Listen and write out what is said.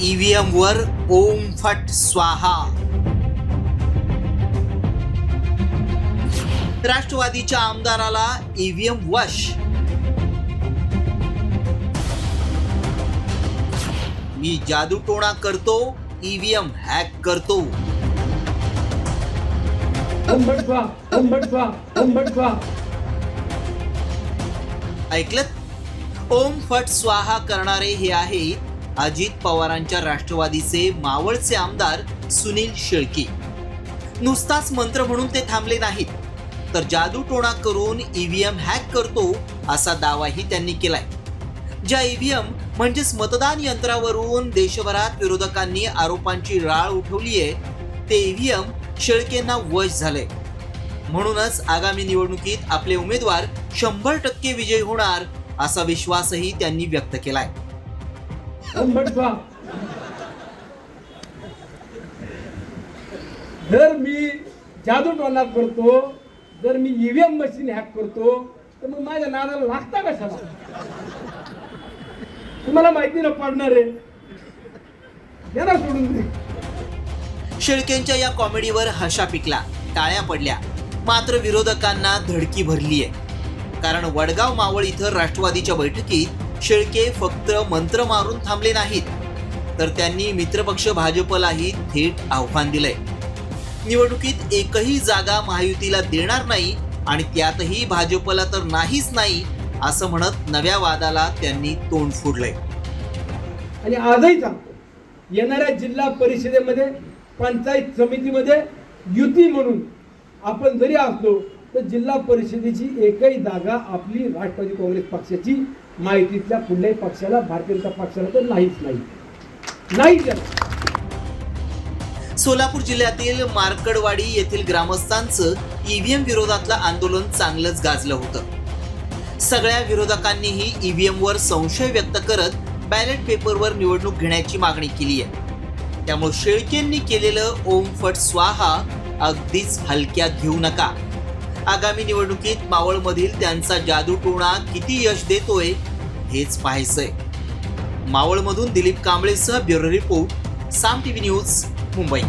EVM वर ओम फट स्वाहा. राष्ट्रवादीच्या आमदाराला ईव्हीएम वश. मी जादूटोणा करतो ईव्हीएम हॅक करतो. ऐकलत? ओम फट स्वाहा करणारे हे आहेत अजित पवारांच्या राष्ट्रवादीचे मावळचे आमदार सुनील शेळके. नुसताच मंत्र म्हणून ते थांबले नाहीत. तर जादूटोणा करून ईव्हीएम हॅक करतो असा दावाही त्यांनी केलाय. ज्या ईव्हीएम म्हणजेच मतदान यंत्रावरून देशभरात विरोधकांनी आरोपांची राळ उठवली आहे ते ईव्हीएम शेळकेंना वश झालंय. म्हणूनच आगामी निवडणुकीत आपले उमेदवार शंभर टक्के विजयी होणार असा विश्वासही त्यांनी व्यक्त केलाय. जर मी जादू टोना करतो जर मी ईव्हीएम मशीन हॅक करतो तर मग माझ्या नादाला लागता कशाला? तुम्हाला माहिती ना पडणार? आहे या ना सोडून दे. शेळकेंच्या या कॉमेडीवर हशा पिकला टाळ्या पडल्या. मात्र विरोधकांना धडकी भरली आहे कारण वडगाव मावळ इथं राष्ट्रवादीच्या बैठकीत शेळके फक्त मंत्र मारून थांबले नाहीत तर त्यांनी मित्रपक्ष भाजपलाही थेट आव्हान दिलंय. निवडणुकीत एकही जागा महायुतीला देणार नाही आणि त्यातही भाजपला तर नाहीच नाही असं म्हणत नव्या वादाला त्यांनी तोंड फोडलंय. आणि आजही सांगतो येणाऱ्या जिल्हा परिषदेमध्ये पंचायत समितीमध्ये युती म्हणून आपण जरी असलो तर जिल्हा परिषदेची एकही जागा आपली राष्ट्रवादी काँग्रेस पक्षाची माहितीतल्या कुठल्याही पक्षाला भारतीय जनता पक्षाला तर नाहीच नाही. नाही सोलापूर जिल्ह्यातील मार्कडवाडी येथील ग्रामस्थांचं ईव्हीएम विरोधातलं आंदोलन चांगलंच गाजलं होतं. सगळ्या विरोधकांनीही ईव्हीएम वर संशय व्यक्त करत बॅलेट पेपरवर निवडणूक घेण्याची मागणी केली आहे. त्यामुळे शेळकेंनी केलेलं ओम फट स्वाहा अगदीच हलक्यात घेऊ नका. आगामी निवडणुकीत मावळमधील त्यांचा जादूटोणा किती यश देतोय हेच पाहायचंय. मावळमधून Dilip कांबळेसह bureau report Saam TV news Mumbai.